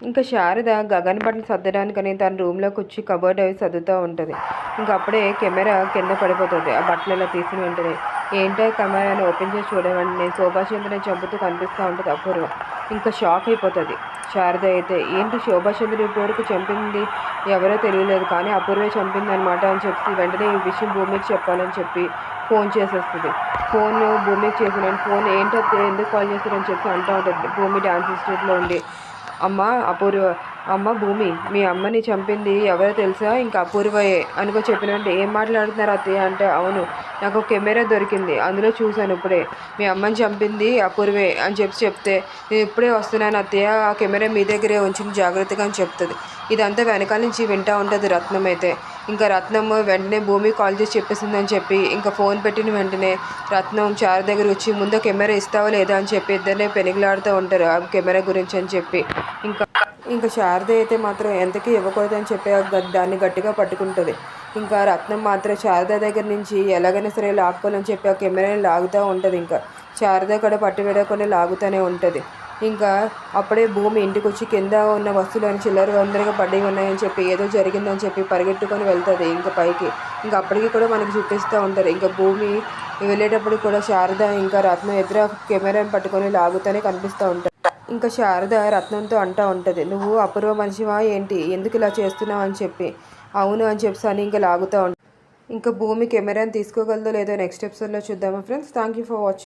ఇంకా శారద గగన్ బట్టలు సర్దడానికని తన రూమ్లోకి వచ్చి కబోర్డ్ అవి సర్దుతూ ఉంటుంది. ఇంకా అప్పుడే కెమెరా కింద పడిపోతుంది. ఆ బట్టలు ఇలా తీసిన వెంటనే. ఏంటో కెమెరాని ఓపెన్ చేసి చూడవండి శోభాచంద్రుని చంపుతూ కనిపిస్తూ ఉంటుంది అపూర్వ. ఇంకా షాక్ అయిపోతుంది. శారద అయితే ఏంటి శోభాచంద్ర ఇప్పటివరకు చంపింది? ఎవరో తెలియలేదు. కానీ అపూర్వే చంపింది అనమాట అని చెప్పి వెంటనే ఈ విషయం భూమికి చెప్పాలని చెప్పి ఫోన్ చేసేస్తుంది. ఫోన్ భూమికి చేసిన ఫోన్ ఏంటో ఎందుకు కాల్ చేస్తారని చెప్పి అంటూ ఉంటుంది. భూమి డాన్స్ ఇన్స్టిట్యూట్లో ఉండి అమ్మ అపూర్వ అమ్మ భూమి మీ అమ్మని చంపింది ఎవరో తెలుసా? ఇంకా అపూర్వయే అనుకో చెప్పినంటే ఏం మాట్లాడుతున్నారు అత్తయ్య? అంటే అవును నాకు ఒక కెమెరా దొరికింది అందులో చూశాను ఇప్పుడే. మీ అమ్మని చంపింది అపూర్వే అని చెప్పి చెప్తే నేను ఇప్పుడే వస్తున్నాను అత్తయ్య ఆ కెమెరా మీ దగ్గరే ఉంచిన జాగ్రత్తగా అని చెప్తుంది. ఇదంతా వెనకాల నుంచి వింటూ ఉంటుంది రత్నం అయితే. ఇంకా రత్నం వెంటనే భూమి కాల్ చేసి చెప్పేసిందని చెప్పి ఇంకా ఫోన్ పెట్టిన వెంటనే రత్నం చారు దగ్గర వచ్చి ముందు కెమెరా ఇస్తావా లేదా? అని చెప్పి ఇద్దరినే పెనుగులాడుతూ ఉంటారు ఆ కెమెరా గురించి అని చెప్పి. ఇంకా ఇంకా శారద అయితే మాత్రం ఎంతకీ ఇవ్వకూడదని చెప్పి దాన్ని గట్టిగా పట్టుకుంటుంది. ఇంకా రత్నం మాత్రం శారద దగ్గర నుంచి ఎలాగైనా సరే లాక్కోవాలని చెప్పి ఆ కెమెరాని లాగుతూ ఉంటుంది ఇంకా. శారద కూడా పట్టు లాగుతూనే ఉంటుంది. ఇంకా అప్పుడే భూమి ఇంటికి వచ్చి కింద ఉన్న వస్తువులు అని చిల్లర వందరగా పడి ఉన్నాయని చెప్పి ఏదో జరిగిందని చెప్పి పరిగెట్టుకొని వెళ్తుంది ఇంకా పైకి. ఇంకా అప్పటికి కూడా మనకి చూపిస్తూ ఉంటారు ఇంకా భూమి వెళ్ళేటప్పుడు కూడా శారద ఇంకా రత్నం ఎదురు కెమెరాని పట్టుకొని లాగుతూనే కనిపిస్తూ ఉంటారు ఇంకా శారద రత్నంతో అంటా ఉంటుంది నువ్వు అపూర్వ మనిషివా? ఏంటి? ఎందుకు ఇలా చేస్తున్నావు? అని చెప్పి. అవును అని చెప్పి అని ఇంకా లాగుతూ ఉంటా ఇంకా భూమి కెమెరాని తీసుకోగలదో లేదో నెక్స్ట్ ఎపిసోడ్లో చూద్దామా friends? Thank you for watching